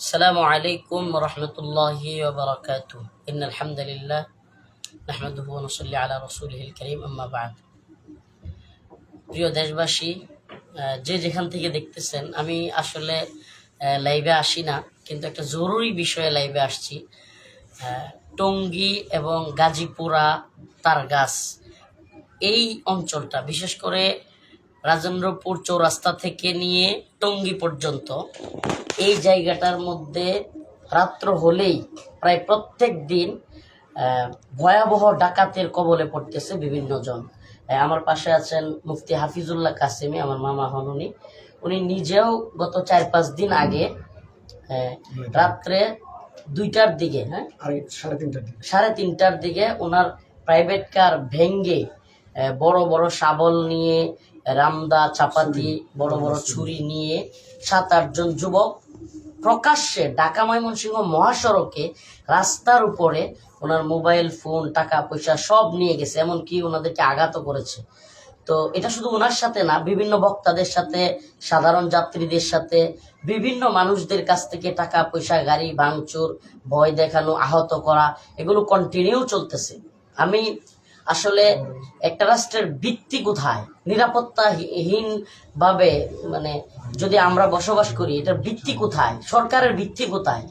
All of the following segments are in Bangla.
السلام عليكم ورحمة الله وبركاته إن الحمد لله نحمده ونصلي على رسوله الكريم أما بعد প্রিয় দেশবাসী আহ, যে যেখান থেকে দেখতেছেন আমি আসলে লাইভে আসি না কিন্তু একটা জরুরি বিষয়ে লাইভে আসছি আহ, টঙ্গী এবং গাজীপুরা তারগাছ এই অঞ্চলটা বিশেষ করে রাজেন্দ্রপুর চৌরাস্তা থেকে নিয়ে টঙ্গী পর্যন্ত এই জায়গাটার মধ্যে রাত্র হলেই প্রায় প্রত্যেক দিন ভয়াবহ ডাকাতের কবলে পড়তেছে বিভিন্ন জন। আমার পাশে আছেন মুফতি হাফিজুল্লাহ কাসিমি আমার মামা হন উনি। উনি নিজেও গত চার পাঁচ দিন আগে রাত্রে দুইটার দিকে হ্যাঁ? সাড়ে তিনটার দিকে। সাড়ে তিনটার দিকে ওনার প্রাইভেট কার ভেঙ্গে বড় বড় শাবল নিয়ে রামদা, চাপাতি, বড় বড় ছুরি নিয়ে সাত আটজন যুবক প্রকাশ্যে ঢাকা ময়মনসিংহ মহাসড়কে রাস্তার উপরে ওনার মোবাইল, ফোন, টাকা, পয়সা সব নিয়ে গেছে, এমনকি ওনাদেরকে আঘাতও করেছে। তো এটা শুধু ওনার সাথে না, বিভিন্ন বক্তাদের সাথে, সাধারণ যাত্রীদের সাথে, বিভিন্ন মানুষদের কাছ থেকে টাকা, পয়সা, গাড়ি, ভাঙচুর, ভয় দেখানো, আহত করা, এগুলো কন্টিনিউ চলতেছে। আমি আসলে একটা রাষ্ট্রের ভিত্তি কোথায়? নিরাপত্তাহীন ভাবে মানে যদি আমরা বসবাস করি, এটার ভিত্তি কোথায়? সরকারের ভিত্তি কোথায়?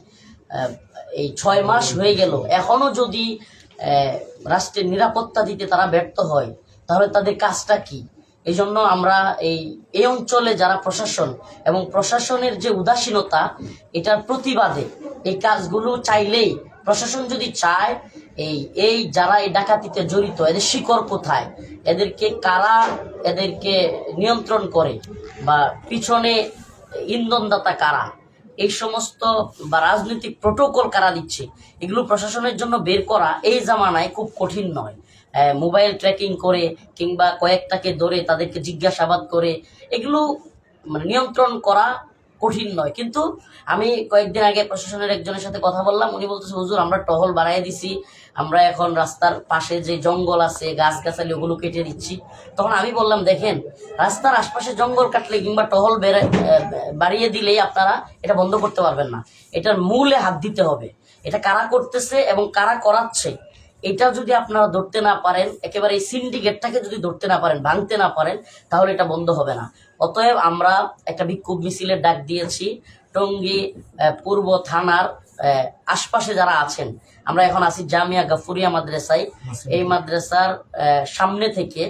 এই ছয় মাস হয়ে গেল। এখনও যদি রাষ্ট্রের নিরাপত্তা দিতে তারা ব্যর্থ হয়, তাহলে তাদের কাজটা কি? এই জন্য আমরা এই এই অঞ্চলে যারা প্রশাসন এবং প্রশাসনের যে উদাসীনতা, এটার প্রতিবাদে এই কাজগুলো চাইলেই প্রশাসন যদি চায়, এই এই যারা এই ডাকাতিতে জড়িত, এদের শিকড় কোথায়? এদেরকে কারা এদেরকে নিয়ন্ত্রণ করে? বা পিছনে ইন্ধনদাতা কারা? এই সমস্ত বা রাজনৈতিক প্রোটোকল কারা দিচ্ছে? এগুলো প্রশাসনের জন্য বের করা এই জামানায় খুব কঠিন নয়। মোবাইল ট্র্যাকিং করে কিংবা কয়েকটাকে ধরে তাদেরকে জিজ্ঞাসাবাদ করে, এগুলো মানে নিয়ন্ত্রণ করা কঠিন নয়। কিন্তু আমি কয়েকদিন আগে প্রশাসনের একজনের সাথে কথা বললাম, উনি বলতেছে, হুজুর, আমরা টহল বাড়াই দিছি, আমরা এখন রাস্তার পাশে যে জঙ্গল আছে গাছ গাছালি ওগুলো কেটে দিচ্ছি তখন আমি বললাম, দেখেন, রাস্তার আশপাশে জঙ্গল কাটলে কিংবা টহল বেড়ে বাড়িয়ে দিলেই আপনারা এটা বন্ধ করতে পারবেন না। এটার মূলে হাত দিতে হবে। এটা কারা করতেছে এবং কারা করাচ্ছে? এটা যদি আপনারা ধরতে না পারেন একেবারে এই সিন্ডিকেটটাকে যদি ধরতে না পারেন ভাঙতে না পারেন তাহলে এটা বন্ধ হবে না। অতএব আমরা একটা বিক্ষোভ মিছিলের ডাক দিয়েছি টঙ্গী পূর্ব থানার আশপাশে যারা আছেন। আমরা এখন আছি জামিয়া গাফুরিয়া মাদ্রাসায়। এই মাদ্রাসার আহ, সামনে থেকে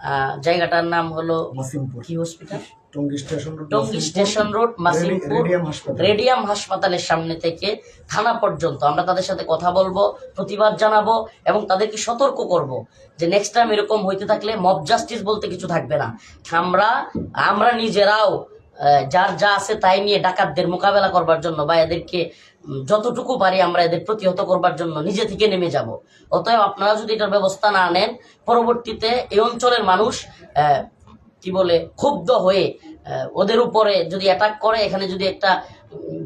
আহ, জায়গাটার নাম হলো কি hospital Tongi station road Tongi station road Masimpur Radium হাসপাতালের সামনে থেকে থানা পর্যন্ত আমরা তাদের সাথে কথা বলব প্রতিবাদ জানাব এবং তাদেরকে সতর্ক করব যে নেক্সট টাইম এরকম হইতে থাকলে মব জাস্টিস বলতে কিছু থাকবে না। আমরা আমরা নিজেরাও যার যা আছে তাই নিয়ে ডাকাতদের মোকাবেলা করবার জন্য বা এদেরকে যতটুকু পারি আমরা এদের প্রতিহত করবার জন্য নিজে থেকে নেমে যাব। অতএব আপনারা যদি এটার ব্যবস্থা না নেন পরবর্তীতে এই অঞ্চলের মানুষ কি বলে, ক্ষুব্ধ হয়ে ওদের উপরে যদি অ্যাটাক করে, এখানে যদি একটা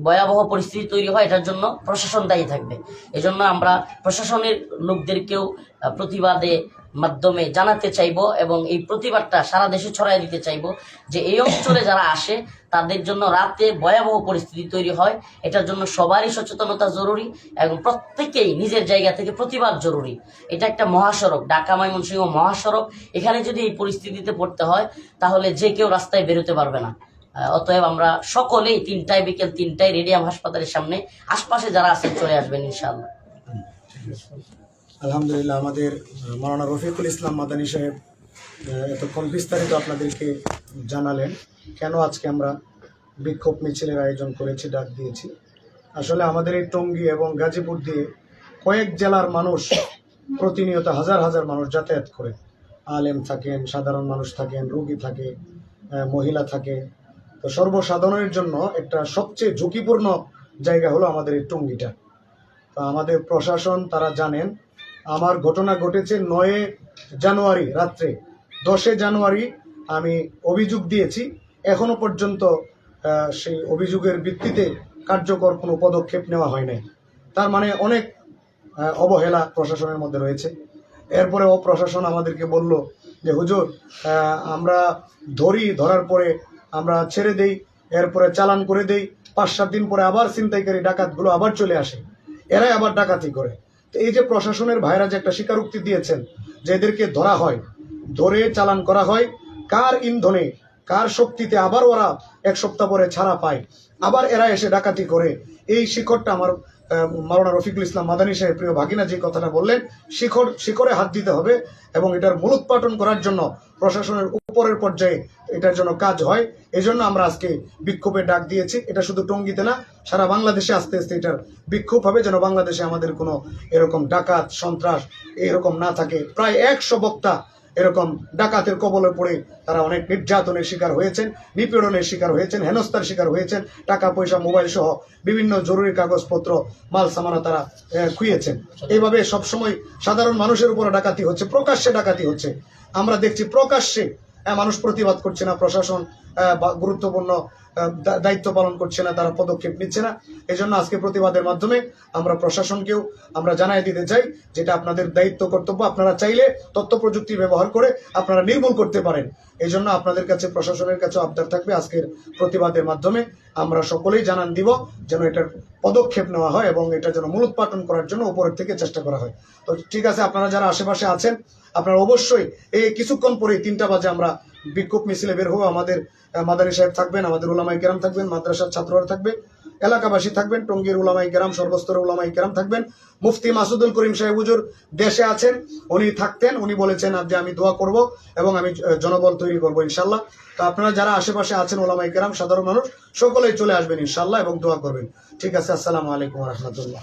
ভয়াবহ পরিস্থিতি তৈরি হয়, এটার জন্য প্রশাসন দায়ী থাকবে। এজন্য আমরা প্রশাসনের লোকদেরকেও প্রতিবাদে মাধ্যমে জানাতে চাইব এবং এই প্রতিবাদটা সারা দেশে ছড়াই দিতে চাইব যে এই অঞ্চলে যারা আসে, তাদের জন্য রাতে ভয়াবহ পরিস্থিতি তৈরি হয়। এটার জন্য সবারই সচেতনতা জরুরি এবং প্রত্যেকেই নিজের জায়গা থেকে প্রতিবাদ জরুরি। এটা একটা মহাসড়ক, ঢাকা ময়মনসিংহ মহাসড়ক। এখানে যদি এই পরিস্থিতিতে পড়তে হয়, তাহলে যে কেউ রাস্তায় বেরোতে পারবে না। অতএব আমরা সকলেই তিনটায় বিকেল তিনটায় রেডিয়াম হাসপাতালের সামনে আশপাশে যারা আছেন চলে আসবেন ইনশাআল্লাহ। আলহামদুলিল্লাহ, আমাদের মৌলানা রফিকুল ইসলাম মাদানী সাহেব এতক্ষণ বিস্তারিত আপনাদেরকে জানালেন কেন আজকে আমরা বিক্ষোভ মিছিলের আয়োজন করেছি, ডাক দিয়েছি। আসলে আমাদের এই টঙ্গী এবং গাজীপুর দিয়ে কয়েক জেলার মানুষ প্রতিনিয়ত হাজার হাজার মানুষ যাতায়াত করে। আলেম থাকেন, সাধারণ মানুষ থাকেন, রুগী থাকে মহিলা থাকে। তো সর্বসাধারণের জন্য একটা সবচেয়ে ঝুঁকিপূর্ণ জায়গা হলো আমাদের এই টঙ্গীটা। তো আমাদের প্রশাসন, তারা জানেন আমার ঘটনা ঘটেছে নয় জানুয়ারি রাত্রে। দশে জানুয়ারি আমি অভিযোগ দিয়েছি। এখনও পর্যন্ত সেই অভিযোগের ভিত্তিতে কার্যকর কোনো পদক্ষেপ নেওয়া হয় নাই। তার মানে অনেক অবহেলা প্রশাসনের মধ্যে রয়েছে। এরপরে ও প্রশাসন আমাদেরকে বলল যে, হুজুর আমরা ধরি, ধরার পরে আমরা ছেড়ে দেই, এরপরে চালান করে দেই। পাঁচ সাত দিন পরে আবার ছিনতাইকারী ডাকাতগুলো আবার চলে আসে। এরাই আবার ডাকাতি করে। এই যে প্রশাসনের ভাইরা যে একটা স্বীকারোক্তি দিয়েছেন যে এদেরকে ধরা হয়, ধরে চালান করা হয়, কার ইন্ধনে, কার শক্তিতে আবার ওরা এক সপ্তাহ পরে ছাড়া পায়, আবার এরা এসে ডাকাতি করে, এই শিকড়টা আমার মাওলানা রফিকুল ইসলাম মাদানী সাহেব, প্রিয় ভাগিনা, যে কথাটা বললেন, শিখর, শিখরে হাত দিতে হবে এবং এটার মূলোৎপাটন করার জন্য প্রশাসনের উপরের পর্যায়ে এটার জন্য কাজ হয়। এই জন্য আমরা আজকে বিক্ষোভের ডাক দিয়েছি। এটা শুধু টঙ্গিতে না, সারা বাংলাদেশে আস্তে আস্তে এটার বিক্ষোভ হবে, যেন বাংলাদেশে আমাদের কোনো এরকম ডাকাত, সন্ত্রাস এরকম না থাকে। প্রায় একশো বক্তা এরকম ডাকাতের কবলে পড়ে তারা অনেক নির্যাতনের শিকার হয়েছেন, নিপীড়নের শিকার হয়েছেন, হেনস্থার শিকার হয়েছেন টাকা পয়সা মোবাইল সহ বিভিন্ন জরুরি কাগজপত্র মাল সামানা তারা খুঁয়েছেন এইভাবে সবসময় সাধারণ মানুষের উপরে ডাকাতি হচ্ছে, প্রকাশ্যে ডাকাতি হচ্ছে। আমরা দেখছি প্রকাশ্যে মানুষ প্রতিবাদ করছে না, প্রশাসন গুরুত্বপূর্ণ দায়িত্ব পালন করছে না, তারা পদক্ষেপ নিচ্ছে না। এই জন্য আজকে প্রতিবাদের মাধ্যমে আমরা প্রশাসনকেও আমরা জানাই দিতে চাই যেটা আপনাদের দায়িত্ব, কর্তব্য। আপনারা চাইলে তথ্য প্রযুক্তি ব্যবহার করে আপনারা নির্মূল করতে পারেন। এই জন্য আপনাদের কাছে, প্রশাসনের কাছে আবদার থাকবে আজকের প্রতিবাদের মাধ্যমে। আমরা সকলেই জানান দিব যেন এটার পদক্ষেপ নেওয়া হয় এবং এটা যেন মূলোৎপাটন করার জন্য উপরের থেকে চেষ্টা করা হয়। তো ঠিক আছে, আপনারা যারা আশেপাশে আছেন, আপনারা অবশ্যই এই কিছুক্ষণ পরেই তিনটা বাজে আমরা বিক্ষোভ মিছিলে বের হব আমাদের মাদানী সাহেব থাকবেন, আমাদের উলামাই কেরাম থাকবেন, মাদ্রাসার ছাত্ররা থাকবে, এলাকাবাসী থাকবেন, টঙ্গীর উলামাই কেরাম, সর্বস্তরের উলামাই কেরাম থাকবেন। মুফতি মাসুদুল করিম সাহেব হুজুর দেশে আছেন, উনি থাকতেন, উনি বলেছেন যে আমি দোয়া করব এবং আমি জনবল তৈরি করব ইনশাল্লাহ। তো আপনারা যারা আশেপাশে আছেন ওলামাই কেরাম, সাধারণ মানুষ, সকলেই চলে আসবেন ইনশাল্লাহ এবং দোয়া করবেন। ঠিক আছে, আসসালামু আলাইকুম রহমতুল্লাহ।